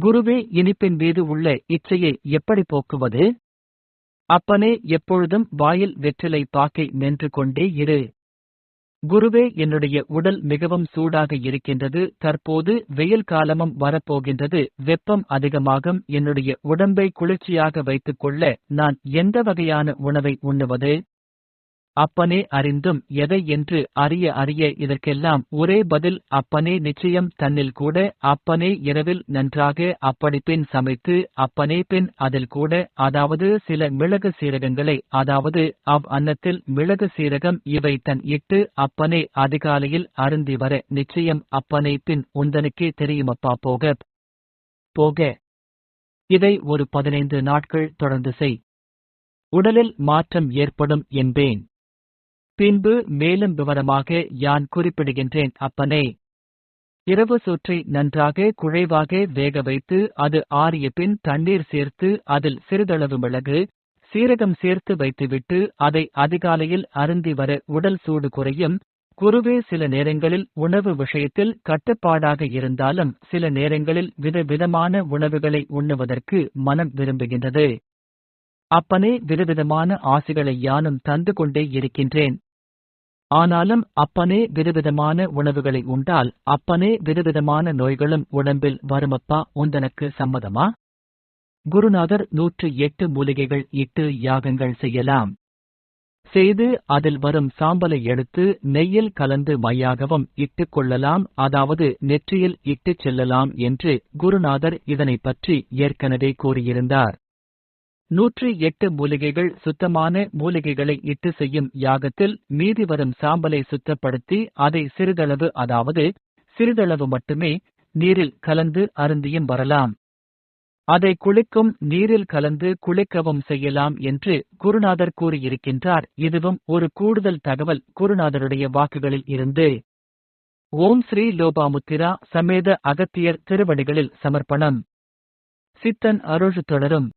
குருவே இனிப்பின் மீது உள்ள இச்சையை எப்படி போக்குவது? அப்பனே எப்பொழுதும் வாயில் வெற்றிலை பாக்கை நின்று கொண்டே இரு. குருவே என்னுடைய உடல் மிகவும் சூடாக இருக்கின்றது. தற்போது வெயில் காலமும் வரப்போகின்றது. வெப்பம் அதிகமாகும். என்னுடைய உடம்பை குளிர்ச்சியாக வைத்துக் கொள்ள நான் எந்த வகையான உணவை உண்ணுவது? அப்பனே அறிந்தும் எதை என்று அறிய அறிய இதற்கெல்லாம் ஒரே பதில் அப்பனே நிச்சயம் தன்னில் கூட அப்பனே இரவில் நன்றாக அப்படி பின் சமைத்து அப்பனே பின் அதில் கூட அதாவது சில மிளகு சீரகங்களை அதாவது அவ் அன்னத்தில் மிளகு சீரகம் இவை தன் இட்டு அப்பனே அதிகாலையில் அருந்தி வர நிச்சயம் அப்பனே பின் உந்தனுக்கே தெரியுமப்பா போக போக. இதை ஒரு பதினைந்து நாட்கள் தொடர்ந்து செய். உடலில் மாற்றம் ஏற்படும் என்பேன். பின்பு மேலும் விவரமாக யான் குறிப்பிடுகின்றேன். அப்பனே. இரவு சோற்றை நன்றாக குழைவாக வேக வைத்து அது ஆறிய பின் தண்ணீர் சேர்த்து அதில் சிறிதளவு மிளகு சீரகம் சேர்த்து வைத்துவிட்டு அதை அதிகாலையில் அருந்தி வர உடல் சூடு குறையும். குருவே சில நேரங்களில் உணவு விஷயத்தில் கட்டுப்பாடாக இருந்தாலும் சில நேரங்களில் விதவிதமான உணவுகளை உண்ணுவதற்கு மனம் விரும்புகின்றது. அப்பனே விதவிதமான ஆசைகளை யானும் தந்து கொண்டே இருக்கின்றேன். ஆனாலும் அப்பனே விதவிதமான உணவுகளை உண்டால் அப்பனே விதவிதமான நோய்களும் உடம்பில் வருமப்பா? உந்தனக்கு சம்மதமா? குருநாதர் நூற்று எட்டு மூலிகைகள் இட்டு யாகங்கள் செய்யலாம். செய்து அதில் வரும் சாம்பலை எடுத்து நெய்யில் கலந்து மையாகவும் இட்டுக் கொள்ளலாம். அதாவது நெற்றியில் இட்டுச் செல்லலாம் என்று குருநாதர் இதனை பற்றி ஏற்கனவே கூறியிருந்தார். நூற்றி எட்டு மூலிகைகள் சுத்தமான மூலிகைகளை இட்டு செய்யும் யாகத்தில் மீதி வரும் சாம்பலை சுத்தப்படுத்தி அதை சிறிதளவு அதாவது சிறிதளவு மட்டுமே நீரில் கலந்து அருந்தியும் வரலாம். அதை குளிக்கும் நீரில் கலந்து குளிக்கவும் செய்யலாம் என்று குருநாதர் கூறியிருக்கின்றார். இதுவும் ஒரு கூடுதல் தகவல் குருநாதருடைய வாக்குகளில் இருந்து. ஓம் ஸ்ரீ லோபாமுத்திரா சமேத அகத்தியர் திருவடிகளில் சமர்ப்பணம். சித்தன் அருள் தொடரும்.